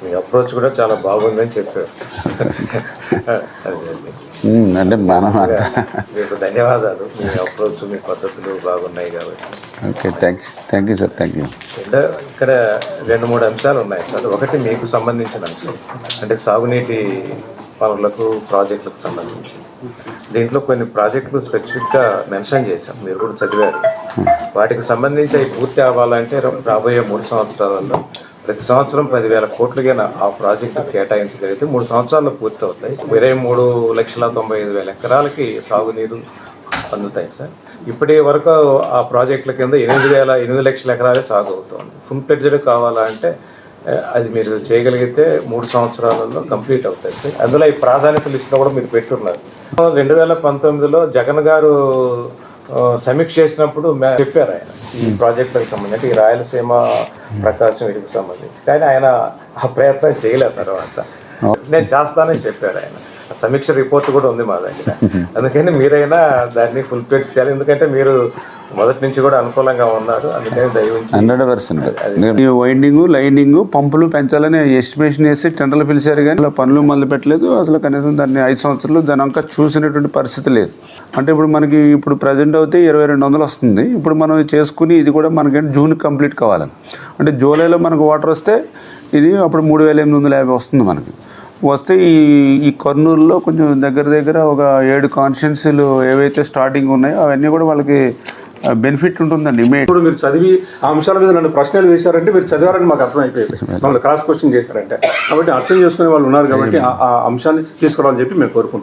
మీ approach కూడా చాలా బాగుందని చెప్పారు. అంటే మనం మీకు ధన్యవాదాలు. మీ అప్రోచ్ మీ పద్ధతులు బాగున్నాయి కాబట్టి. Okay thank thank you sir thank you రెండో ఇక్కడ రెండు మూడు అంశాలు ఉన్నాయి. సార్ ఒకటి మీకు సంబంధించిన అంశం. అంటే సాగునీటి పనులకు ప్రాజెక్టులకు సంబంధించి. దీంట్లో కొన్ని ప్రాజెక్టులు స్పెసిఫిక్గా మెన్షన్ చేశాం మీరు కూడా చదివారు. వాటికి సంబంధించి అవి పూర్తి అవ్వాలంటే రాబోయే మూడు సంవత్సరాలలో ప్రతి సంవత్సరం పదివేల కోట్లుగా ఆ ప్రాజెక్టు కేటాయించగలిగితే మూడు సంవత్సరాల్లో పూర్తి అవుతాయి ఇరవై మూడు లక్షల తొంభై ఐదు వేల ఎకరాలకి సాగునీరు అందుతాయి సార్. ఇప్పటి వరకు ఆ ప్రాజెక్టుల కింద ఎనిమిది వేల ఎనిమిది లక్షల ఎకరాలే సాగు అవుతుంది. ఫుల్ ప్లెడ్జెడ్ కావాలంటే అది మీరు చేయగలిగితే మూడు సంవత్సరాలలో కంప్లీట్ అవుతాయి. సార్ అందులో ఈ ప్రాధాన్యత లిస్టులో కూడా మీరు పెట్టున్నారు. రెండు వేల పంతొమ్మిదిలో జగన్ గారు సమీక్ష చేసినప్పుడు చెప్పారు ఆయన. ఈ ప్రాజెక్టులకు సంబంధించి ఈ రాయలసీమ ప్రకాశం వీటికి సంబంధించి. కానీ ఆయన ఆ ప్రయత్నం చేయలేదు తర్వాత. నేను చేస్తానని చెప్పారు ఆయన. సమీక్ష రిపోర్ట్ కూడా ఉంది మా దగ్గర. అందుకని మీరైనా దాన్ని ఫుల్ ప్లేట్ చేయాలి. ఎందుకంటే మీరు మొదటి నుంచి కూడా అనుకూలంగా ఉన్నారు. అందుకని దయవుంచి హండ్రెడ్ పర్సెంట్. వైండింగ్ లైనింగ్ పంపులు పెంచాలని ఎస్టిమేషన్ వేసి టెండర్లు పిలిచారు కానీ పనులు మొదలు పెట్టలేదు. అసలు కనీసం దాన్ని ఐదు సంవత్సరాలు దాని అంకా చూసినటువంటి పరిస్థితి లేదు. అంటే ఇప్పుడు మనకి ఇప్పుడు ప్రజెంట్ అయితే ఇరవై రెండు వందలు వస్తుంది. ఇప్పుడు మనం చేసుకుని ఇది కూడా మనకి జూన్ కంప్లీట్ కావాలి అంటే జూలైలో మనకు వాటర్ వస్తే ఇది అప్పుడు మూడు వేల ఎనిమిది వందల యాభై వస్తుంది మనకి. వస్తే ఈ ఈ కర్నూలులో కొంచెం దగ్గర దగ్గర ఒక ఏడు కాన్స్టిట్యున్సీలు ఏవైతే స్టార్టింగ్ ఉన్నాయో అవన్నీ కూడా వాళ్ళకి బెనిఫిట్ ఉంటుందండి. ఇప్పుడు మీరు చదివి ఆ అంశాల మీద నన్ను ప్రశ్నలు వేశారంటే మీరు చదివారని మాకు అర్థమైపోయింది. మమ్మల్ని క్రాస్ క్వశ్చన్ చేశారంటే. కాబట్టి అర్థం చేసుకునే వాళ్ళు ఉన్నారు కాబట్టి ఆ- ఆ అంశాన్ని తీసుకురావాలని చెప్పి మేము కోరుకుంటున్నాం.